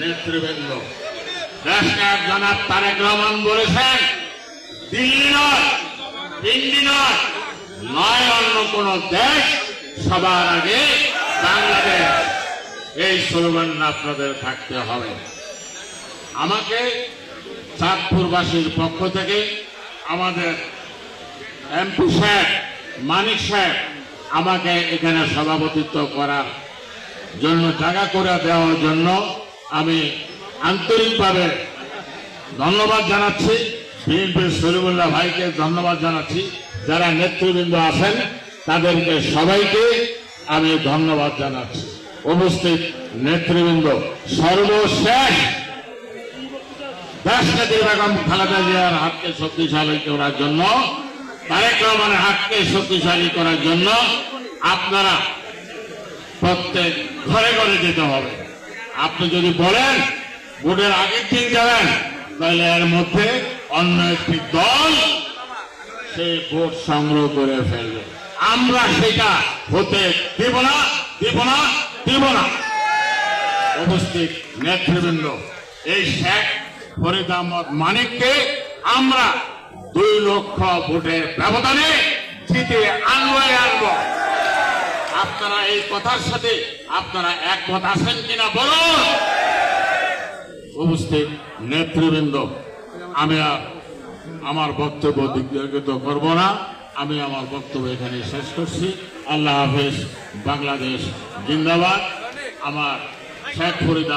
নেতৃবৃন্দ। দেশনায়ক জনাব তারেক রহমান বলেছেন, দিল্লি নয় দিল্লি নয় নয় অন্য কোন দেশ সবার আগে বাংলাদেশ। এই স্লোগান আপনাদের থাকতে হবে। আমাকে চাঁদপুরবাসীর পক্ষ থেকে আমাদের এমপি সাহেব, মানিক সাহেব, আমাকে এখানে সভাপতিত্ব করার জন্য, জায়গা করে দেওয়ার জন্য আমি আন্তরিকভাবে ধন্যবাদ জানাচ্ছি বিএনপি সলিমুল্লাহ ভাইকে ধন্যবাদ জানাচ্ছি। যারা নেতৃবৃন্দ আছেন, তাদেরকে সবাইকে আমি ধন্যবাদ জানাচ্ছি। উপস্থিত নেতৃবৃন্দ, সর্বশেষ দেশনেত্রী বেগম খালেদা জিয়ার হাতকে শক্তিশালী করার জন্য, তারেক রহমানের হাতকে শক্তিশালী করার জন্য আপনারা প্রত্যেক ঘরে ঘরে যেতে হবে। আপনি যদি বলেন, ভোটের আগের দিন যাবেন তাহলে এর মধ্যে অন্য একটি দল সেই ভোট সংগ্রহ করে ফেলবে। আমরা সেটা হতে দিব না দিব না দিব না। উপস্থিত নেতৃবৃন্দ, এই শেখ ফরিদ আহমদ মানিককে আমরা দুই লক্ষ ভোটের ব্যবধানে জিতে আনবই আনব। আপনারা এই কথার সাথে আপনারা একমত আছেন কিনা বলুন। উপস্থিত নেতৃবৃন্দ, আমি আমার বক্তব্য দিগ্গত করব না। আমি আমার বক্তব্য এখানে শেষ করছি। আল্লাহ হাফেজ, বাংলাদেশ জিন্দাবাদ। আমার শেখ ফরিদ